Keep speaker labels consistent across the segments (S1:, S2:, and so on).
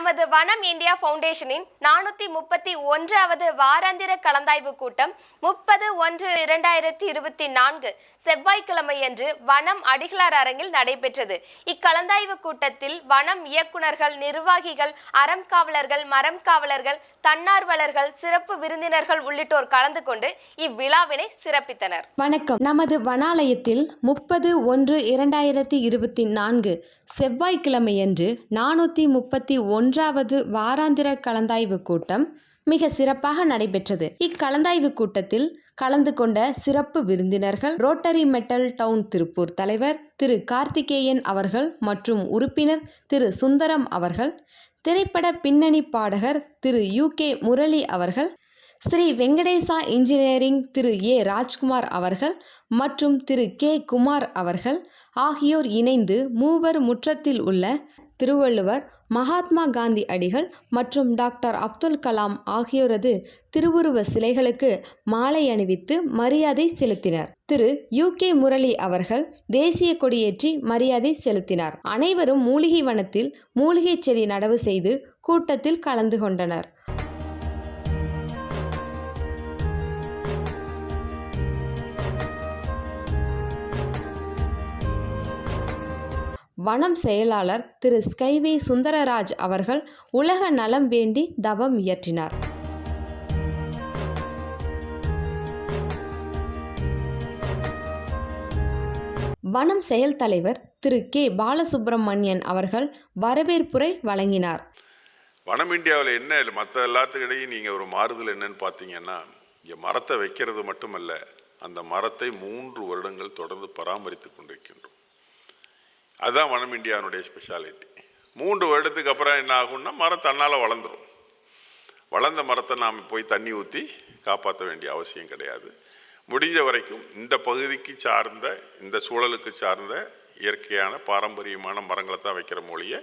S1: நமது வனம் இந்தியா ஃபவுண்டேஷனின் நானூத்தி முப்பத்தி ஒன்றாவது வாராந்திர கலந்தாய்வு கூட்டம் முப்பது ஒன்று இரண்டாயிரத்தி இருபத்தி நான்கு. செவ்வாய்க்கிழமையன்று வனம் அடிகளார் அரங்கில் நடைபெற்றது. இக்கலந்தாய்வு கூட்டத்தில் வனம் இயக்குனர்கள் நிர்வாகிகள் அறம் காவலர்கள் மரம் காவலர்கள் தன்னார்வலர்கள் சிறப்பு விருந்தினர்கள் உள்ளிட்டோர் கலந்து கொண்டு இவ்விழாவினை சிறப்பித்தனர்.
S2: வணக்கம். நமது வனாலயத்தில் முப்பது ஒன்று இரண்டாயிரத்தி இருபத்தி நான்கு செவ்வாய்க்கிழமையன்று நானூற்றி முப்பத்தி ஒன்றாவது வாராந்திர கலந்தாய்வு கூட்டம் மிக சிறப்பாக நடைபெற்றது. இக்கலந்தாய்வு கூட்டத்தில் கலந்து கொண்ட சிறப்பு விருந்தினர்கள் ரோட்டரி மெட்டல் டவுன் திருப்பூர் தலைவர் திரு கார்த்திகேயன் அவர்கள் மற்றும் உறுப்பினர் திரு சுந்தரம் அவர்கள் திரைப்பட பின்னணி பாடகர் திரு யூ கே முரளி அவர்கள் ஸ்ரீ வெங்கடேசா இன்ஜினியரிங் திரு ஏ ராஜ்குமார் அவர்கள் மற்றும் திரு கே குமார் அவர்கள் ஆகியோர் இணைந்து மூவர் முற்றத்தில் உள்ள திருவள்ளுவர் மகாத்மா காந்தி அடிகள் மற்றும் டாக்டர் அப்துல் கலாம் ஆகியோரது திருவுருவ சிலைகளுக்கு மாலை அணிவித்து மரியாதை செலுத்தினர். திரு யூ. கே. முரளி அவர்கள் தேசிய கொடியேற்றி மரியாதை செலுத்தினார். அனைவரும் மூலிகை வனத்தில் மூலிகை செடி நடவு செய்து கூட்டத்தில் கலந்து கொண்டனர். வனம் செயலாளர் திரு. ஸ்கைவே சுந்தரராஜ் அவர்கள் உலக நலம் வேண்டி தவம் இயற்றினார். வனம் செயல் தலைவர் திரு. கே. பாலசுப்பிரமணியன் அவர்கள் வரவேற்புரை வழங்கினார்.
S3: வனம் இந்தியாவில் என்ன? மற்ற எல்லாத்துக்கிடையும் நீங்கள் ஒரு மாறுதல் என்னன்னு பார்த்தீங்கன்னா இங்கே மரத்தை வைக்கிறது மட்டுமல்ல அந்த மரத்தை மூன்று வருடங்கள் தொடர்ந்து பராமரித்து கொண்டிருக்கணும். அதுதான் வனம் இந்தியாவுடைய ஸ்பெஷாலிட்டி மூன்று வருடத்துக்கு அப்புறம் என்ன ஆகும்னா மரம் தன்னால் வளர்ந்துடும் வளர்ந்த மரத்தை நாம் போய் தண்ணி ஊற்றி காப்பாற்ற வேண்டிய அவசியம் கிடையாது. முடிஞ்ச வரைக்கும் இந்த பகுதிக்கு சார்ந்த இந்த சூழலுக்கு சார்ந்த இயற்கையான பாரம்பரியமான மரங்களை தான் வைக்கிற மொழிய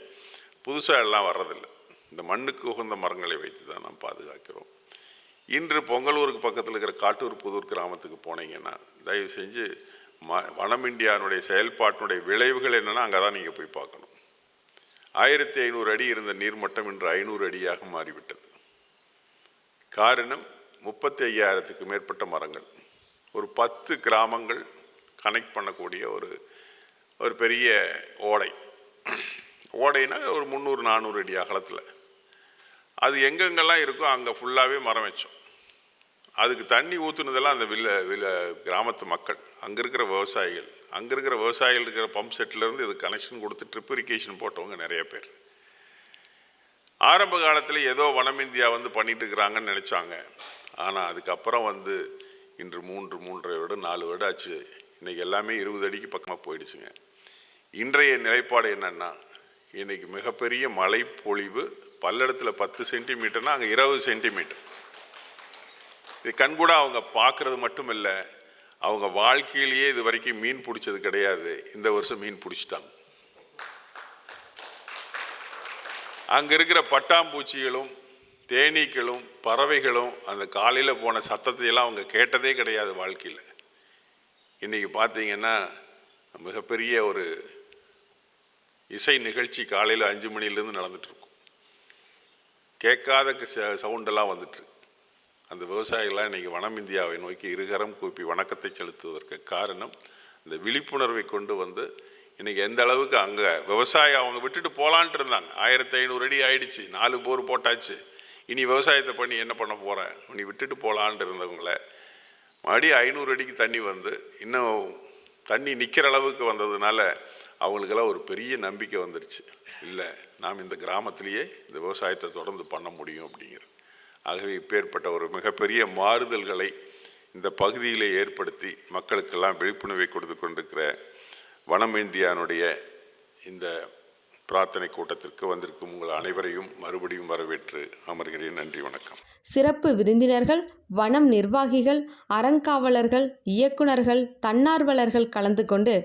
S3: புதுசாக எல்லாம் வர்றதில்லை. இந்த மண்ணுக்கு உகந்த மரங்களை வைத்து தான் நாம் பாதுகாக்கிறோம். இன்று பொங்கலூருக்கு பக்கத்தில் இருக்கிற காட்டூர் புதூர் கிராமத்துக்கு போனீங்கன்னா தயவு செஞ்சு ம வனம் இந்தியாவினுடைய செயல்பாட்டினுடைய விளைவுகள் என்னென்னா அங்கே தான் நீங்கள் போய் பார்க்கணும். ஆயிரத்தி ஐநூறு அடி இருந்த நீர்மட்டம் இன்று ஐநூறு அடியாக மாறிவிட்டது. காரணம் முப்பத்தி ஐயாயிரத்துக்கு மேற்பட்ட மரங்கள். ஒரு பத்து கிராமங்கள் கனெக்ட் பண்ணக்கூடிய ஒரு ஒரு பெரிய ஓடை. ஓடைனா ஒரு முந்நூறு நானூறு அடி அகலத்தில். அது எங்கெங்கெல்லாம் இருக்கோ அங்கே ஃபுல்லாகவே மரம் வச்சோம். அதுக்கு தண்ணி ஊற்றுனதெல்லாம் அந்த வில்ல வில்ல கிராமத்து மக்கள். அங்கே இருக்கிற விவசாயிகள். அங்கே இருக்கிற விவசாயிகள் இருக்கிற பம்ப் செட்லேருந்து இது கனெக்ஷன் கொடுத்து ட்ரிப் இரிகேஷன் போட்டவங்க நிறைய பேர். ஆரம்ப காலத்தில் ஏதோ வனம் இந்தியா வந்து பண்ணிட்டு இருக்கிறாங்கன்னு நினச்சாங்க. ஆனால் அதுக்கப்புறம் வந்து இன்று மூன்று மூன்றரை வருடம் நாலு வருடம் ஆச்சு. இன்றைக்கி எல்லாமே இருபது அடிக்கு பக்கமாக போயிடுச்சுங்க. இன்றைய நிலைப்பாடு என்னென்னா இன்றைக்கி மிகப்பெரிய மழை பொழிவு பல்லடத்தில் பத்து சென்டிமீட்டர்னா அங்கே இருபது சென்டிமீட்டர் இது கண்கூட அவங்க பார்க்குறது மட்டும் இல்லை அவங்க வாழ்க்கையிலேயே இது வரைக்கும் மீன் பிடிச்சது கிடையாது. இந்த வருஷம் மீன் பிடிச்சிட்டாங்க. அங்கே இருக்கிற பட்டாம்பூச்சிகளும் தேனீக்களும் பறவைகளும் அந்த காலையில் போன சத்தத்தையெல்லாம் அவங்க கேட்டதே கிடையாது வாழ்க்கையில். இன்றைக்கி பார்த்தீங்கன்னா மிகப்பெரிய ஒரு இசை நிகழ்ச்சி காலையில் அஞ்சு மணிலேருந்து நடந்துகிட்ருக்கும் கேட்காத ச- சவுண்டெல்லாம் வந்துட்டுருக்கு அந்த விவசாயிகள்லாம் இன்றைக்கி வனம் இந்தியாவை நோக்கி இருகரம் கூப்பி வணக்கத்தை செலுத்துவதற்கு காரணம் இந்த விழிப்புணர்வை கொண்டு வந்து இன்றைக்கி எந்த அளவுக்கு அங்கே விவசாயம் அவங்க விட்டுட்டு போகலான்ட்டு இருந்தாங்க. ஆயிரத்தி ஐநூறு அடி ஆயிடுச்சு நாலு போர் போட்டாச்சு. இனி விவசாயத்தை பண்ணி என்ன பண்ண போகிறேன் நீ விட்டுட்டு போகலான்ட்டு இருந்தவங்கள மறுபடியும் ஐநூறு அடிக்கு தண்ணி வந்து இன்னும் தண்ணி நிற்கிற அளவுக்கு வந்ததுனால அவங்களுக்கெல்லாம் ஒரு பெரிய நம்பிக்கை வந்துருச்சு. இல்லை நாம் இந்த கிராமத்திலேயே இந்த விவசாயத்தை தொடர்ந்து பண்ண முடியும் அப்படிங்கிறது. ஆகவே இப்பேற்பட்ட ஒரு மிகப்பெரிய மாறுதல்களை இந்த பகுதியிலே ஏற்படுத்தி மக்களுக்கெல்லாம் விழிப்புணர்வை கொடுத்து கொண்டிருக்கிற வனம் இந்தியானுடைய இந்த பிரார்த்தனை கூட்டத்திற்கு வந்திருக்கும் உங்கள் அனைவரையும் மறுபடியும் வரவேற்று அமர்கிறேன். நன்றி வணக்கம்.
S2: சிறப்பு விருந்தினர்கள் வனம் நிர்வாகிகள் அறங்காவலர்கள் இயக்குனர்கள் தன்னார்வலர்கள் கலந்து கொண்டு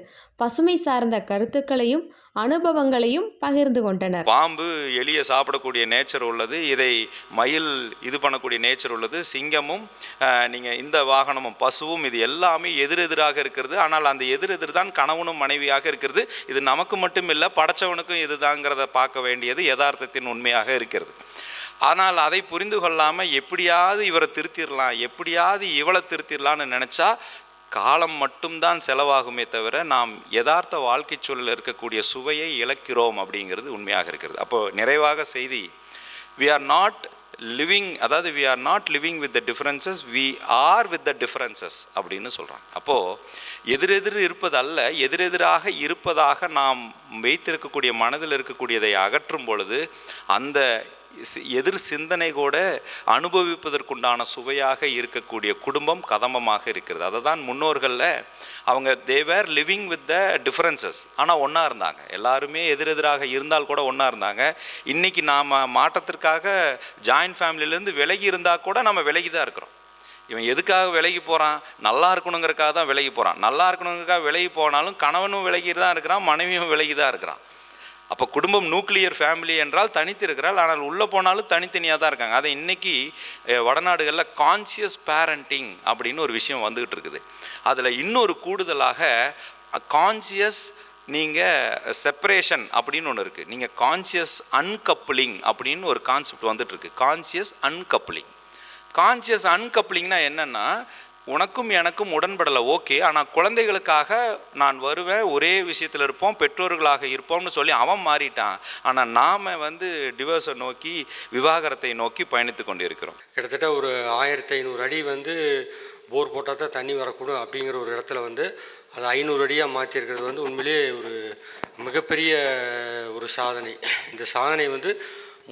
S2: பசுமை சார்ந்த கருத்துக்களையும் அனுபவங்களையும் பகிர்ந்து கொண்டனர்.
S4: பாம்பு எளிய சாப்பிடக்கூடிய நேச்சர் உள்ளது இதை மயில் இது பண்ணக்கூடிய நேச்சர் உள்ளது சிங்கமும் நீங்கள் இந்த வாகனமும் பசுவும் இது எல்லாமே எதிரெதிராக இருக்கிறது. ஆனால் அந்த எதிரெதிர் தான் கணவனும் மனைவியாக இருக்கிறது. இது நமக்கு மட்டும் இல்லை படைச்சவனுக்கும் இதுதாங்கிறத பார்க்க வேண்டியது யதார்த்தத்தின் உண்மையாக இருக்கிறது. ஆனால் அதை புரிந்து கொள்ளாமல் எப்படியாவது இவரை திருத்திடலாம் எப்படியாவது இவளை திருத்திடலான்னு நினச்சா காலம் மட்டும்தான் செலவாகுமே தவிர நாம் யதார்த்த வாழ்க்கை சூழலில் இருக்கக்கூடிய சுவையை இழக்கிறோம் அப்படிங்கிறது உண்மையாக இருக்கிறது. அப்போ நிறைவாக செய்தி வி ஆர் நாட் லிவிங் அதாவது we are not living with the differences we are with the differences அப்படின்னு சொல்கிறாங்க அப்போது எதிரெதிர் இருப்பது அல்ல எதிரெதிராக இருப்பதாக நாம் வைத்திருக்கக்கூடிய மனதில் இருக்கக்கூடியதை அகற்றும் பொழுது அந்த எதிர் சிந்தனை கூட அனுபவிப்பதற்குண்டான சுவையாக இருக்கக்கூடிய குடும்பம் கதம்பமாக இருக்கிறது. அதை தான் முன்னோர்களில் அவங்க they were living with the differences ஆனால் ஒன்றா இருந்தாங்க. எல்லாருமே எதிரெதிராக இருந்தால் கூட ஒன்றா இருந்தாங்க. இன்றைக்கி நாம் மாற்றத்திற்காக ஜாயின்ட் ஃபேமிலியிலேருந்து விலகி இருந்தால் கூட நம்ம விலகி தான் இருக்கிறோம். இவன் எதுக்காக விலகி போகிறான் நல்லா இருக்கணுங்கிறக்காக தான் விலகி போகிறான் நல்லா இருக்கணுங்கிறக்காக விலகி போனாலும் கணவனும் விலகி தான் இருக்கிறான் மனைவியும் விலகி தான் இருக்கிறான். அப்போ குடும்பம் நியூக்ளியர் ஃபேமிலி என்றால் தனித்து இருக்கிறாள் ஆனால் உள்ளே போனாலும் தனித்தனியாக தான் இருக்காங்க. அதை இன்றைக்கி வடநாடுகளில் கான்சியஸ் பேரண்டிங் அப்படின்னு ஒரு விஷயம் வந்துகிட்டு இருக்குது. அதில் இன்னொரு கூடுதலாக கான்சியஸ் நீங்கள் செப்பரேஷன் அப்படின்னு ஒன்று இருக்குது நீங்கள் கான்சியஸ் அன்கப்ளிங் அப்படின்னு ஒரு கான்செப்ட் வந்துட்டுருக்கு கான்சியஸ் அன்கப்ளிங் கான்சியஸ் அன்கப்ளிங்னா என்னென்னா உனக்கும் எனக்கும் உடன்படலை. ஓகே ஆனால் குழந்தைகளுக்காக நான் வருவேன் ஒரே விஷயத்தில் இருப்போம் பெற்றோர்களாக இருப்போம்னு சொல்லி அவன் மாறிட்டான். ஆனால் நாம் வந்து டிவோர்ஸை நோக்கி விவாகரத்தை நோக்கி பயணித்து கொண்டிருக்கிறோம்.
S5: கிட்டத்தட்ட ஒரு ஆயிரத்தி ஐநூறு அடி வந்து போர் போட்டால் தான் தண்ணி வரக்கூடும் அப்படிங்கிற ஒரு இடத்துல வந்து அது ஐநூறு அடியாக மாற்றிருக்கிறது வந்து உண்மையிலேயே ஒரு மிகப்பெரிய ஒரு சாதனை. இந்த சாதனை வந்து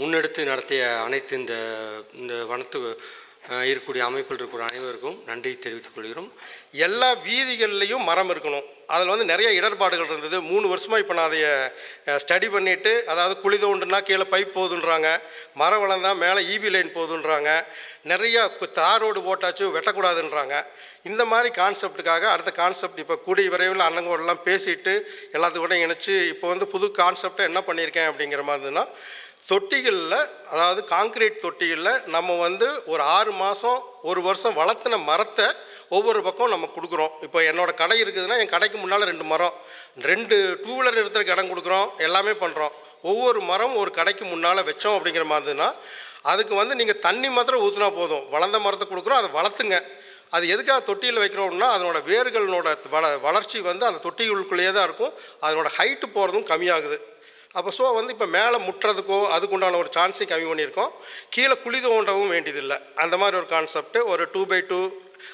S5: முன்னெடுத்து நடத்திய அனைத்து இந்த இந்த வனத்து இருக்கக்கூடிய அமைப்பில் இருக்கிற அனைவருக்கும் நன்றி தெரிவித்துக் கொள்கிறோம்.
S6: எல்லா வீதிகள்லேயும் மரம் இருக்கணும். அதில் வந்து நிறைய இடர்பாடுகள் இருந்தது. மூணு வருஷமாக இப்போ நான் அதை ஸ்டடி பண்ணிவிட்டு அதாவது குழி தோண்டுனா கீழே பைப் போகுதுன்றாங்க மரம் வளர்ந்தால் மேலே ஈபி லைன் போகுதுன்றாங்க நிறையா தார் ரோடு போட்டாச்சு வெட்டக்கூடாதுன்றாங்க. இந்த மாதிரி கான்செப்டுக்காக அடுத்த கான்செப்ட் இப்போ கூடிய விரைவில் அண்ணங்கூடலாம் பேசிட்டு எல்லாத்துக்கூட இணைச்சி இப்போ வந்து புது கான்செப்டை என்ன பண்ணியிருக்கேன் அப்படிங்கிற மாதிரி இருந்ததுன்னா தொட்டிகளில் அதாவது காங்கிரீட் தொட்டிகளில் நம்ம வந்து ஒரு ஆறு மாதம் ஒரு வருஷம் வளர்த்தின மரத்தை ஒவ்வொரு பக்கம் நம்ம கொடுக்குறோம். இப்போ என்னோடய கடை இருக்குதுன்னா என் கடைக்கு முன்னால் ரெண்டு மரம். ரெண்டு டூ வீலர் நிறுத்துறதுக்கு இடம் கொடுக்குறோம். எல்லாமே பண்ணுறோம் ஒவ்வொரு மரம் ஒரு கடைக்கு முன்னால் வச்சோம் அப்படிங்கிற மாதிரினா அதுக்கு வந்து நீங்கள் தண்ணி மாத்திரம் ஊற்றினா போதும். வளர்ந்த மரத்தை கொடுக்குறோம் அதை வளர்த்துங்க. அது எதுக்காக தொட்டியில் வைக்கிறோம்னா அதனோட வேர்களோட வள வளர்ச்சி வந்து அந்த தொட்டிகளுக்குள்ளேயே தான் இருக்கும். அதனோட ஹைட்டு போகிறதும் கம்மியாகுது. அப்போ ஸோ வந்து இப்போ மேலே முட்டுறதுக்கோ அதுக்குண்டான ஒரு சான்ஸையும் கம்மி பண்ணியிருக்கோம். கீழே குழி தோண்டவும் வேண்டியதில்லை. அந்த மாதிரி ஒரு கான்செப்ட் ஒரு டூ பை டூ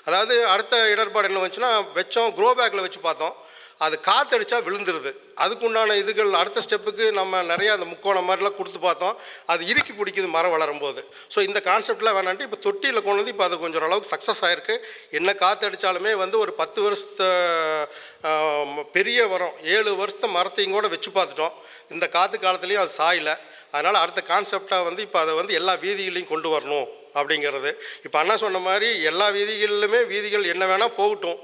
S6: அதாவது அடுத்த இடர்பாடு என்ன வந்துச்சுன்னா வச்சோம் க்ரோ பேக்கில் வச்சு பார்த்தோம். அது காற்றடிச்சா விழுந்துருது. அதுக்குண்டான இதுகள் அடுத்த ஸ்டெப்புக்கு நம்ம நிறையா அந்த முக்கோணம் மாதிரிலாம் கொடுத்து பார்த்தோம். அது இறுக்கி பிடிக்குது மரம் வளரும் போது ஸோ இந்த கான்செப்ட்லாம் வேணான்ட்டு இப்போ தொட்டியில் கொண்டு வந்து இப்போ அது கொஞ்சம் அளவுக்கு சக்ஸஸ் ஆகிருக்கு என்ன காற்று அடித்தாலுமே வந்து ஒரு பத்து வருஷத்த பெரிய வரம் ஏழு வருஷத்த மரத்தையும் கூட வச்சு பார்த்துட்டோம். இந்த காற்று காலத்துலேயும் அது சாயலை. அதனால் அடுத்த கான்செப்டாக வந்து இப்போ அதை வந்து எல்லா வீதிகளையும் கொண்டு வரணும் அப்படிங்கிறது. இப்போ அண்ணா சொன்ன மாதிரி எல்லா வீதிகளிலுமே வீதிகள் என்ன வேணால் போகட்டும்.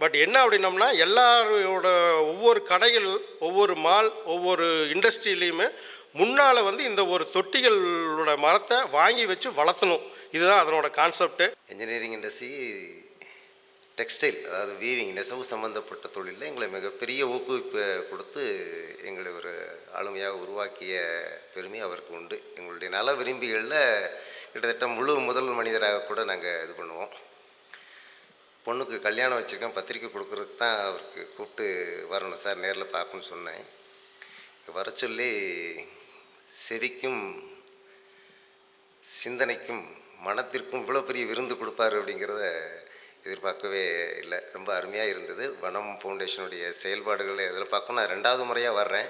S6: பட் என்ன அப்படின்னம்னா எல்லாரோட ஒவ்வொரு கடைகள் ஒவ்வொரு மால் ஒவ்வொரு இண்டஸ்ட்ரியிலையுமே முன்னால் வந்து இந்த ஒரு தொட்டிகளோட மரத்தை வாங்கி வச்சு வளர்த்தணும். இதுதான் அதனோட கான்செப்ட்
S7: இன்ஜினியரிங் இண்டஸ்ட்ரி டெக்ஸ்டைல் அதாவது வீவிங் நெசவு சம்பந்தப்பட்ட தொழிலில் எங்களை மிகப்பெரிய ஊக்குவிப்பை கொடுத்து எங்களை ஒரு ஆளுமையாக உருவாக்கிய பெருமை அவருக்கு உண்டு. எங்களுடைய நல விரும்பிகளில் கிட்டத்தட்ட முழு முதல் மனிதராக கூட நாங்கள் இது பண்ணுவோம். பொண்ணுக்கு கல்யாணம் வச்சுருக்கேன் பத்திரிக்கை கொடுக்குறதுக்கு தான் அவருக்கு கூப்பிட்டு வரணும் சார் நேரில் பார்க்கணும்னு சொன்னேன். வர சொல்லி செவிக்கும் சிந்தனைக்கும் மனத்திற்கும் இவ்வளோ பெரிய விருந்து கொடுப்பாரு அப்படிங்கிறத எதிர்பார்க்கவே இல்லை. ரொம்ப அருமையாக இருந்தது. வனம் ஃபவுண்டேஷனுடைய செயல்பாடுகளை இதில் பார்க்கணும் நான் ரெண்டாவது முறையாக வர்றேன்.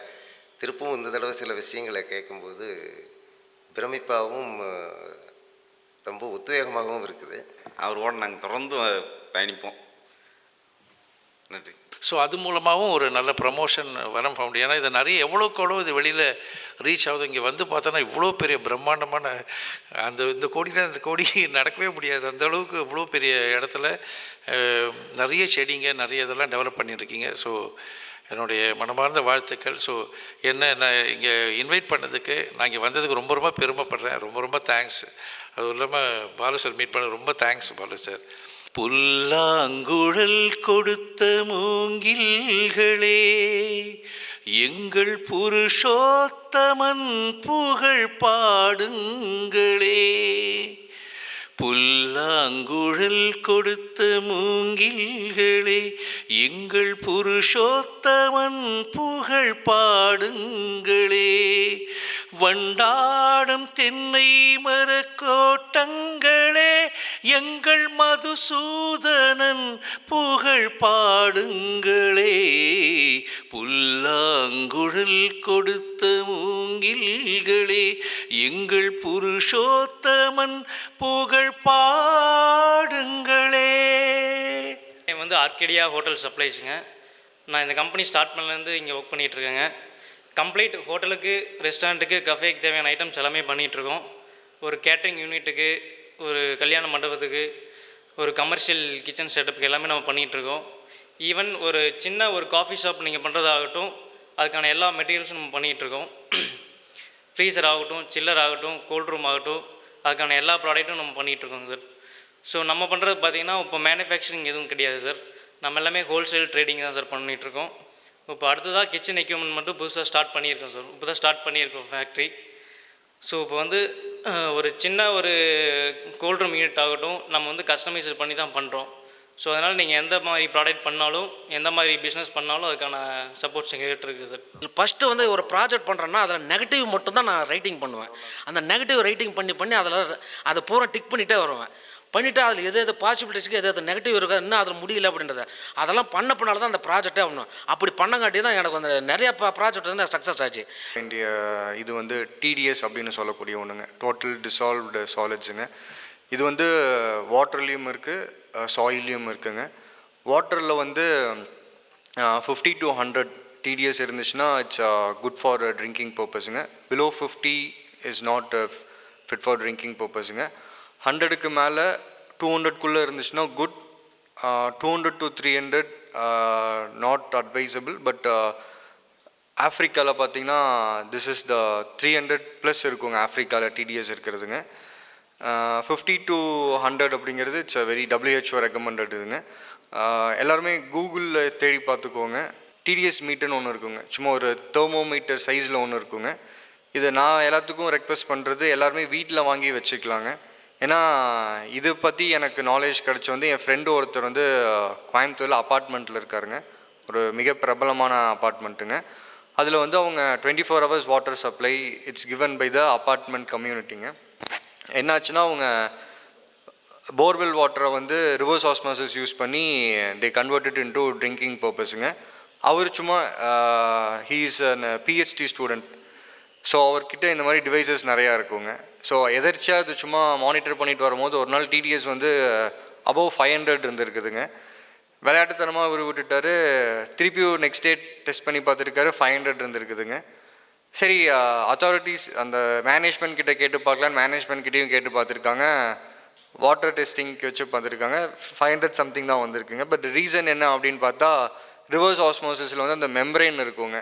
S7: திருப்பவும் இந்த தடவை சில விஷயங்களை கேட்கும்போது பிரமிப்பாகவும் ரொம்ப உத்வேகமாகவும் இருக்குது.
S4: அவரோட நாங்கள் தொடர்ந்து பயணிப்போம். நன்றி.
S8: ஸோ அது மூலமாகவும் ஒரு நல்ல ப்ரமோஷன் வரம் ஃபவுண்ட் ஏன்னா இதை நிறைய எவ்வளோக்கு எவ்வளோ இது வெளியில் ரீச் ஆகுது. இங்கே வந்து பார்த்தோன்னா இவ்வளோ பெரிய பிரம்மாண்டமான அந்த இந்த கோடியில் அந்த கோடி நடக்கவே முடியாது. அந்த அளவுக்கு இவ்வளோ பெரிய இடத்துல நிறைய செடிங்க நிறைய இதெல்லாம் டெவலப் பண்ணியிருக்கீங்க. ஸோ என்னுடைய மனமார்ந்த வாழ்த்துக்கள். ஸோ என்ன நான் இங்கே இன்வைட் பண்ணதுக்கு நான் இங்கே வந்ததுக்கு ரொம்ப ரொம்ப பெருமைப்படுறேன். ரொம்ப ரொம்ப தேங்க்ஸ் அதுவும் இல்லாமல் பாலு சார் மீட் பண்ண ரொம்ப தேங்க்ஸ் பாலு சார் புல்லாங்குழல் கொடுத்த மூங்கில்களே எங்கள் புருஷோத்தமன் புகழ் பாடுங்களே. புல்லாங்குழல் கொடுத்த மூங்கில்களே எங்கள் புருஷோத்தமன் புகழ் பாடுங்களே. வண்டாடும் தென்னை மரக்கோட்டங்களே எங்கள் மதுசூதனன் புகழ் பாடுங்களே. புல்லாங்குழல் கொடுத்த மூங்கில்களே எங்கள் புருஷோத்தமன் புகழ் பாடுங்களே.
S9: என் வந்து ஆர்கேடியா ஹோட்டல் சப்ளைஸுங்க. நான் இந்த கம்பெனி ஸ்டார்ட் பண்ணலேருந்து இங்கே ஒர்க் பண்ணிகிட்ருக்கேங்க. கம்ப்ளீட் ஹோட்டலுக்கு ரெஸ்டாரண்ட்டுக்கு கஃபேக்கு தேவையான ஐட்டம்ஸ் எல்லாமே பண்ணிகிட்ருக்கோம். ஒரு கேட்ரிங் யூனிட்டுக்கு ஒரு கல்யாண மண்டபத்துக்கு ஒரு கமர்ஷியல் கிச்சன் செட்டப்புக்கு எல்லாமே நம்ம பண்ணிகிட்ருக்கோம் ஈவன் ஒரு சின்ன ஒரு காஃபி ஷாப் நீங்கள் பண்ணுறதாகட்டும் அதுக்கான எல்லா மெட்டீரியல்ஸும் நம்ம பண்ணிகிட்ருக்கோம் ஃப்ரீசர் ஆகட்டும் சில்லர் ஆகட்டும் கோல்ட் ரூம் ஆகட்டும் அதுக்கான எல்லா ப்ராடக்ட்டும் நம்ம பண்ணிகிட்ருக்கோங்க சார் ஸோ நம்ம பண்ணுறது பார்த்தீங்கன்னா இப்போ மேனுஃபேக்சரிங் எதுவும் கிடையாது சார் நம்ம எல்லாமே ஹோல்சேல் ட்ரேடிங் தான் சார் பண்ணிகிட்ருக்கோம் இப்போ அடுத்ததாக கிச்சன் எக்யூப்மெண்ட் மட்டும் புதுசாக ஸ்டார்ட் பண்ணியிருக்கோம் சார் இப்போ தான் ஸ்டார்ட் பண்ணியிருக்கோம் ஃபேக்ட்ரி ஸோ இப்போ வந்து ஒரு சின்ன ஒரு கோல்ட் ரூம் யூனிட் ஆகட்டும் நம்ம வந்து கஸ்டமைஸ் பண்ணி தான் பண்ணுறோம் ஸோ அதனால் நீங்கள் எந்த மாதிரி ப்ராடக்ட் பண்ணாலும் எந்த மாதிரி பிஸ்னஸ் பண்ணாலும் அதுக்கான சப்போர்ட்ஸ் எங்கள்கிட்ட இருக்குது சார்
S10: ஃபஸ்ட்டு வந்து ஒரு ப்ராஜெக்ட் பண்ணுறேன்னா அதில் நெகட்டிவ் மட்டும்தான் நான் ரைட்டிங் பண்ணுவேன். அந்த நெகட்டிவ் ரைட்டிங் பண்ணி பண்ணி அதில் அதை பூரா டிக் பண்ணிகிட்டே வருவேன். பண்ணிவிட்டு அதில் எது எது பாசிபிலிட்டிஸ்க்கு எது எது நெகட்டிவ் இருக்கா இன்னும் அதில் முடியல அப்படின்றத. அதெல்லாம் பண்ண பண்ணால தான் அந்த ப்ராஜெக்டே ஆகணும் அப்படி பண்ணங்காட்டி தான் எனக்கு வந்து நிறைய ப்ராஜெக்ட் வந்து சக்ஸஸ் ஆச்சு.
S11: இண்டிய இது வந்து டிடிஎஸ் அப்படின்னு சொல்லக்கூடிய ஒன்றுங்க டோட்டல் டிசால்வ்டு சாலிட்ஸுங்க இது வந்து வாட்டர்லேயும் இருக்குது சாயிலையும் இருக்குங்க. வாட்டரில் வந்து ஃபிஃப்டி டு ஹண்ட்ரட் டிடிஎஸ் இருந்துச்சுன்னா it's good for drinking பர்பஸுங்க below fifty is not fit for drinking பர்பஸுங்க ஹண்ட்ரடுக்கு மேலே டூ ஹண்ட்ரட்குள்ளே இருந்துச்சுன்னா good two hundred to three hundred not advisable but ஆஃப்ரிக்காவில் பார்த்தீங்கன்னா this is the three hundred plus இருக்குங்க ஆஃப்ரிக்காவில் TDS இருக்கிறதுங்க. Fifty to hundred அப்படிங்கிறது it's a very WHO recommended இதுங்க. எல்லாருமே கூகுளில் தேடி பார்த்துக்கோங்க டிடிஎஸ் மீட்டர்னு ஒன்று இருக்குங்க. சும்மா ஒரு தெர்மோமீட்டர் சைஸில் ஒன்று இருக்குங்க. இதை நான் எல்லாத்துக்கும் ரெக்வெஸ்ட் பண்ணுறது எல்லாருமே வீட்டில் வாங்கி வச்சுக்கலாங்க. ஏன்னா இது பற்றி எனக்கு நாலேஜ் கிடச்சி வந்து என் ஃப்ரெண்டு ஒருத்தர் வந்து கோயம்புத்தூரில் அப்பார்ட்மெண்ட்டில் இருக்காருங்க. ஒரு மிக பிரபலமான அப்பார்ட்மெண்ட்டுங்க அதில் வந்து அவங்க twenty four hours water supply it's given by the apartment கம்யூனிட்டிங்க என்னாச்சுன்னா அவங்க போர்வெல் வாட்டரை வந்து ரிவர்ஸ் ஆஸ்மாசஸ் யூஸ் பண்ணி தே கன்வெர்டட் இன்டு ட்ரிங்கிங் பர்பஸுங்க அவர் சும்மா he's an PhD student so அவர்கிட்ட இந்த மாதிரி டிவைசஸ் நிறையா இருக்குங்க. ஸோ எதர்ச்சியாக அது சும்மா மானிட்டர் பண்ணிட்டு வரும்போது ஒரு நாள் டிடிஎஸ் வந்து அபவ் ஃபைவ் ஹண்ட்ரட் இருந்துருக்குதுங்க. விளையாட்டுத்தனமாக அவர் விட்டுட்டாரு. திருப்பியும் நெக்ஸ்ட் டே டெஸ்ட் பண்ணி பார்த்துருக்காரு. ஃபைவ் ஹண்ட்ரட் இருந்துருக்குதுங்க. சரி அத்தாரிட்டிஸ் அந்த மேனேஜ்மெண்ட் கிட்ட கேட்டு பார்க்கலான்னு மேனேஜ்மெண்ட் கிட்டேயும் கேட்டு பார்த்துருக்காங்க. வாட்டர் டெஸ்டிங்க்கு வச்சு பார்த்துருக்காங்க. ஃபைவ் ஹண்ட்ரட் சம்திங் தான் வந்திருக்குங்க. பட் ரீசன் என்ன அப்படின்னு பார்த்தா ரிவர்ஸ் ஆஸ்மோசிஸில் வந்து அந்த மெம்பரைன் இருக்குங்க.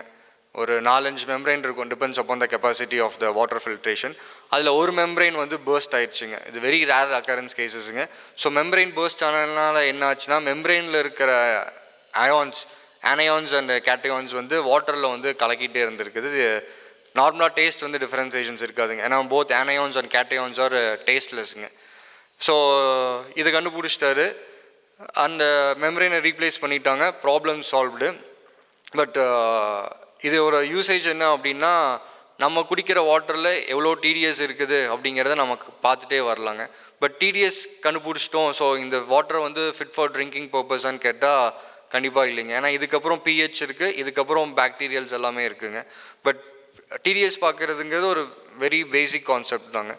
S11: ஒரு நாலஞ்சு மெம்பரைன் இருக்கும் depends upon the capacity of the water filtration அதில் ஒரு மெம்பரைன் வந்து பேர்ஸ்ட் ஆயிடுச்சுங்க. இது வெரி ரேர் அக்கரன்ஸ் கேசஸுங்க ஸோ மெம்பரைன் பேர்ஸ்ட் ஆனதுனால என்ன ஆச்சுன்னா மெம்பரைனில் இருக்கிற அயான்ஸ் ஆனயான்ஸ் அண்ட் கேட்டயான்ஸ் வந்து வாட்டரில் வந்து கலக்கிட்டே இருந்திருக்குது. நார்மலாக டேஸ்ட் வந்து டிஃப்ரென்சேஷன்ஸ் இருக்காதுங்க. ஏன்னா both anions and cations are டேஸ்ட்லெஸ்ஸுங்க so இதை கண்டுபிடிச்சிட்டாரு. அந்த மெம்பரைனை ரீப்ளேஸ் பண்ணிட்டாங்க. ப்ராப்ளம் சால்வ்டு பட் இது ஒரு யூசேஜ் என்ன அப்படின்னா நம்ம குடிக்கிற வாட்டரில் எவ்வளோ டிடிஎஸ் இருக்குது அப்படிங்கிறத நமக்கு பார்த்துட்டே வரலாங்க. பட் டிடிஎஸ் கண்டுபிடிச்சிட்டோம். ஸோ இந்த வாட்டரை வந்து ஃபிட் ஃபார் ட்ரிங்கிங் பர்பஸான்னு கேட்டால் கண்டிப்பாக இல்லைங்க. ஏன்னா இதுக்கப்புறம் பிஹெச் இருக்குது இதுக்கப்புறம் பேக்டீரியல்ஸ் எல்லாமே இருக்குங்க. பட் டிடிஎஸ் பார்க்குறதுங்கிறது ஒரு வெரி பேசிக் கான்செப்ட் தாங்க.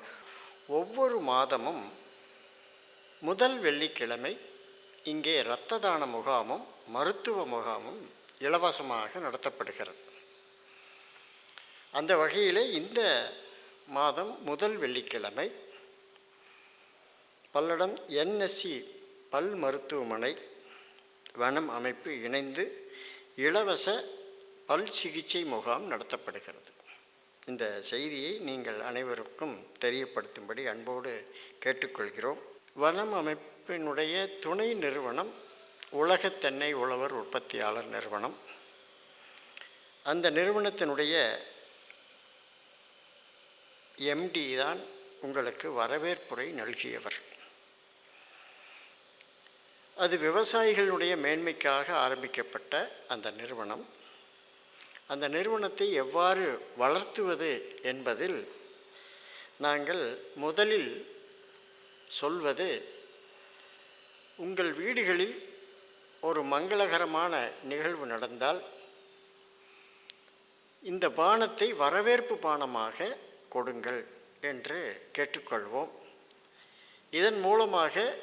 S12: ஒவ்வொரு மாதமும் முதல் வெள்ளிக்கிழமை இங்கே இரத்த தான முகாமும் மருத்துவ முகாமும் இலவசமாக நடத்தப்படுகிறது. அந்த வகையிலே இந்த மாதம் முதல் வெள்ளிக்கிழமை பல்லடம் என்எஸ்சி பல் மருத்துவமனை வனம் அமைப்பு இணைந்து இலவச பல் சிகிச்சை முகாம் நடத்தப்படுகிறது. இந்த செய்தியை நீங்கள் அனைவருக்கும் தெரியப்படுத்தும்படி அன்போடு கேட்டுக்கொள்கிறோம். வனம் அமைப்பினுடைய துணை நிறுவனம் உலக தென்னை உழவர் உற்பத்தியாளர் நிறுவனம். அந்த நிறுவனத்தினுடைய எம்டி தான் உங்களுக்கு வரவேற்புரை நல்கியவர். அது விவசாயிகளுடைய மேன்மைக்காக ஆரம்பிக்கப்பட்ட அந்த நிறுவனம். அந்த நிறுவனத்தை எவ்வாறு வளர்த்துவது என்பதில் நாங்கள் முதலில் சொல்வது உங்கள் வீடுகளில் ஒரு மங்களகரமான நிகழ்வு நடந்தால் இந்த பானத்தை வரவேற்பு பானமாக கொடுங்கள் என்று கேட்டுக்கொள்வோம். இதன் மூலமாக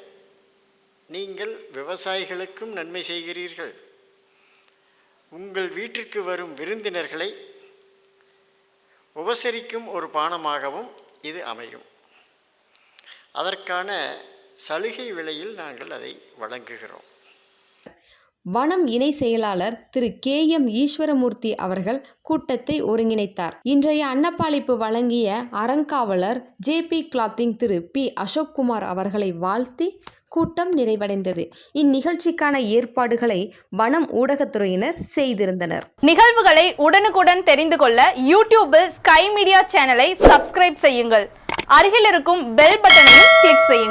S12: நீங்கள் விவசாயிகளுக்கும் நன்மை செய்கிறீர்கள். உங்கள் வீட்டிற்கு வரும் விருந்தினர்களை உபசரிக்கும் ஒரு பானமாகவும் இது அமையும். அதற்கான சலுகை விலையில் நாங்கள் அதை வழங்குகிறோம்.
S2: வனம் இணை செயலாளர் திரு கே எம் ஈஸ்வரமூர்த்தி அவர்கள் கூட்டத்தை ஒருங்கிணைத்தார். இன்றைய அன்னப்பாளிப்பு வழங்கிய அறங்காவலர் ஜே பி கிளாத்திங் திரு பி அசோக்குமார் அவர்களை வாழ்த்தி கூட்டம் நிறைவடைந்தது. இந்நிகழ்ச்சிக்கான ஏற்பாடுகளை வனம் ஊடகத்துறையினர் செய்திருந்தனர்.
S13: நிகழ்வுகளை உடனுக்குடன் தெரிந்து கொள்ள யூடியூபில் ஸ்கை மீடியா சேனலை சப்ஸ்கிரைப் செய்யுங்கள். அருகில் இருக்கும் பெல் பட்டனையும் கிளிக் செய்யுங்கள்.